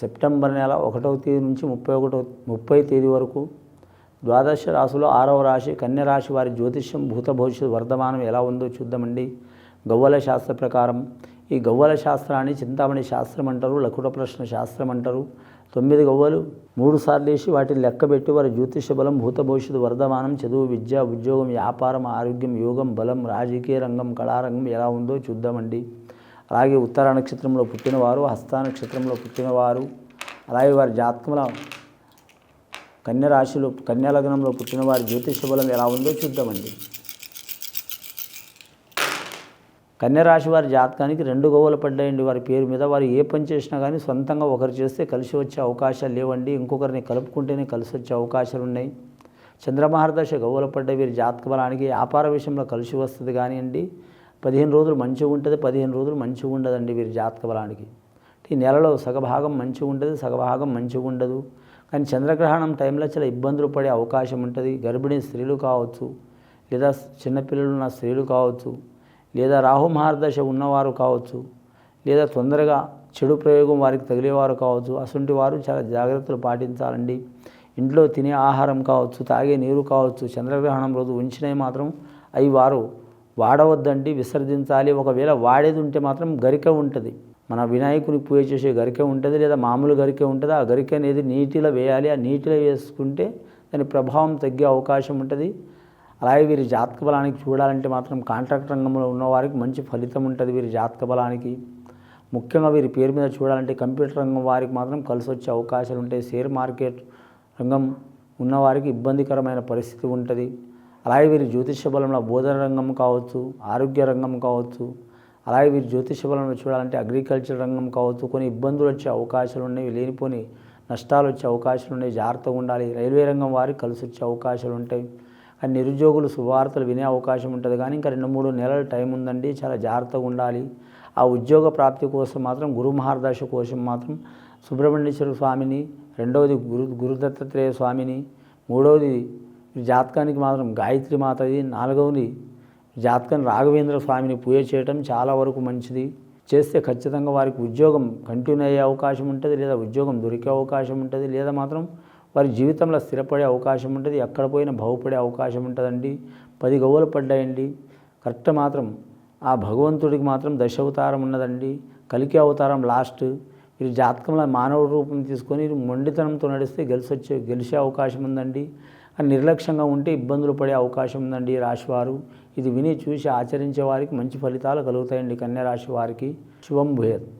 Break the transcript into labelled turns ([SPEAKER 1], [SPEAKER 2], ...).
[SPEAKER 1] September నెల ఒకటవ తేదీ నుంచి ముప్పై ఒకటో ముప్పై తేదీ వరకు ద్వాదశ రాశిలో ఆరవ రాశి కన్య రాశి వారి జ్యోతిష్యం భూత భవిష్యత్ వర్ధమానం ఎలా ఉందో చూద్దామండి. గవ్వల శాస్త్ర ప్రకారం ఈ గవ్వల శాస్త్రాన్ని చింతామణి శాస్త్రం అంటారు లకుట ప్రశ్న శాస్త్రం అంటారు. తొమ్మిది గవ్వలు మూడు సార్లు వేసి వాటిని లెక్కబెట్టి వారి జ్యోతిష బలం భూత భవిష్యత్తు వర్ధమానం చదువు విద్య ఉద్యోగం వ్యాపారం ఆరోగ్యం యోగం బలం రాజకీయ రంగం కళారంగం ఎలా ఉందో చూద్దామండి. అలాగే ఉత్తర నక్షత్రంలో పుట్టినవారు హస్త నక్షత్రంలో పుట్టినవారు అలాగే వారి జాతకముల కన్య రాశిలో కన్యా లగ్నంలో పుట్టిన వారి జ్యోతిష బలం ఎలా ఉందో చూద్దామండి. కన్య రాశి వారి జాతకానికి రెండు గోవలు పడ్డాయండి. వారి పేరు మీద వారు ఏ పని చేసినా కానీ సొంతంగా ఒకరు చేస్తే కలిసి వచ్చే అవకాశాలు లేవండి. ఇంకొకరిని కలుపుకుంటేనే కలిసి వచ్చే అవకాశాలు ఉన్నాయి. చంద్రమహారదశ గవ్వలు పడ్డ వీరి జాతక బలానికి వ్యాపార విషయంలో కలిసి వస్తుంది కానివ్వండి పదిహేను రోజులు మంచిగా ఉంటుంది పదిహేను రోజులు మంచిగా ఉండదండి వీరి జాతక బలానికి. ఈ నెలలో సగభాగం మంచిగా ఉంటుంది సగభాగం మంచిగా ఉండదు. కానీ చంద్రగ్రహణం టైంలో చాలా ఇబ్బందులు పడే అవకాశం ఉంటుంది. గర్భిణీ స్త్రీలు కావచ్చు లేదా చిన్నపిల్లలు ఉన్న స్త్రీలు కావచ్చు లేదా రాహు మహారదశ ఉన్నవారు కావచ్చు లేదా తొందరగా చెడు ప్రయోగం వారికి తగిలేవారు కావచ్చు అటువంటి వారు చాలా జాగ్రత్తలు పాటించాలండి. ఇంట్లో తినే ఆహారం కావచ్చు తాగే నీరు కావచ్చు చంద్రగ్రహణం రోజు ఉంచినవి మాత్రం అవి వారు వాడవద్దండి విసర్జించాలి. ఒకవేళ వాడేది ఉంటే మాత్రం గరిక ఉంటుంది. మన వినాయకుని పూజ చేసే గరిక ఉంటుంది లేదా మామూలు గరిక ఉంటుంది? ఆ గరిక అనేది నీటిలో వేయాలి. ఆ నీటిలో వేసుకుంటే దాని ప్రభావం తగ్గే అవకాశం ఉంటుంది. అలాగే వీరి జాతక బలానికి చూడాలంటే మాత్రం కాంట్రాక్ట్ రంగంలో ఉన్నవారికి మంచి ఫలితం ఉంటుంది వీరి జాతక బలానికి. ముఖ్యంగా వీరి పేరు మీద చూడాలంటే కంప్యూటర్ రంగం వారికి మాత్రం కలిసి వచ్చే అవకాశాలు ఉంటాయి. షేర్ మార్కెట్ రంగం ఉన్నవారికి ఇబ్బందికరమైన పరిస్థితి ఉంటుంది. అలాగే వీరి జ్యోతిష బలంలో బోధన రంగం కావచ్చు ఆరోగ్య రంగం కావచ్చు అలాగే వీరి జ్యోతిష బలంలో చూడాలంటే అగ్రికల్చర్ రంగం కావచ్చు కొన్ని ఇబ్బందులు వచ్చే అవకాశాలు ఉన్నాయి లేనిపోని నష్టాలు వచ్చే అవకాశాలు ఉన్నాయి జాగ్రత్తగా ఉండాలి. రైల్వే రంగం వారికి కలిసి వచ్చే అవకాశాలు ఉంటాయి. కానీ నిరుద్యోగులు శుభవార్తలు వినే అవకాశం ఉంటుంది. కానీ ఇంకా రెండు మూడు నెలల టైం ఉందండి చాలా జాగ్రత్తగా ఉండాలి. ఆ ఉద్యోగ ప్రాప్తి కోసం మాత్రం గురు మహారదశ కోసం మాత్రం సుబ్రహ్మణ్యేశ్వర స్వామిని రెండవది గురు గురుదత్తాత్రేయ స్వామిని మూడవది జాతకానికి మాత్రం గాయత్రి మాతది నాలుగవది జాతకం రాఘవేంద్ర స్వామిని పూజ చేయటం చాలా వరకు మంచిది. చేస్తే ఖచ్చితంగా వారికి ఉద్యోగం కంటిన్యూ అయ్యే అవకాశం ఉంటుంది లేదా ఉద్యోగం దొరికే అవకాశం ఉంటుంది లేదా మాత్రం వారి జీవితంలో స్థిరపడే అవకాశం ఉంటుంది ఎక్కడ పోయినా బాగుపడే అవకాశం ఉంటుందండి. పది గవ్వలు పడ్డాయండి. కరెక్ట్ మాత్రం ఆ భగవంతుడికి మాత్రం దశ అవతారం ఉన్నదండి. కలికి అవతారం లాస్ట్ మీరు జాతకంలో మానవ రూపం తీసుకొని మొండితనంతో నడిస్తే గెలిచి వచ్చే గెలిచే అవకాశం ఉందండి. అని నిర్లక్ష్యంగా ఉంటే ఇబ్బందులు పడే అవకాశం ఉందండి రాశివారు. ఇది విని చూసి ఆచరించే వారికి మంచి ఫలితాలు కలుగుతాయండి కన్యా రాశి వారికి. శుభం భూయత్.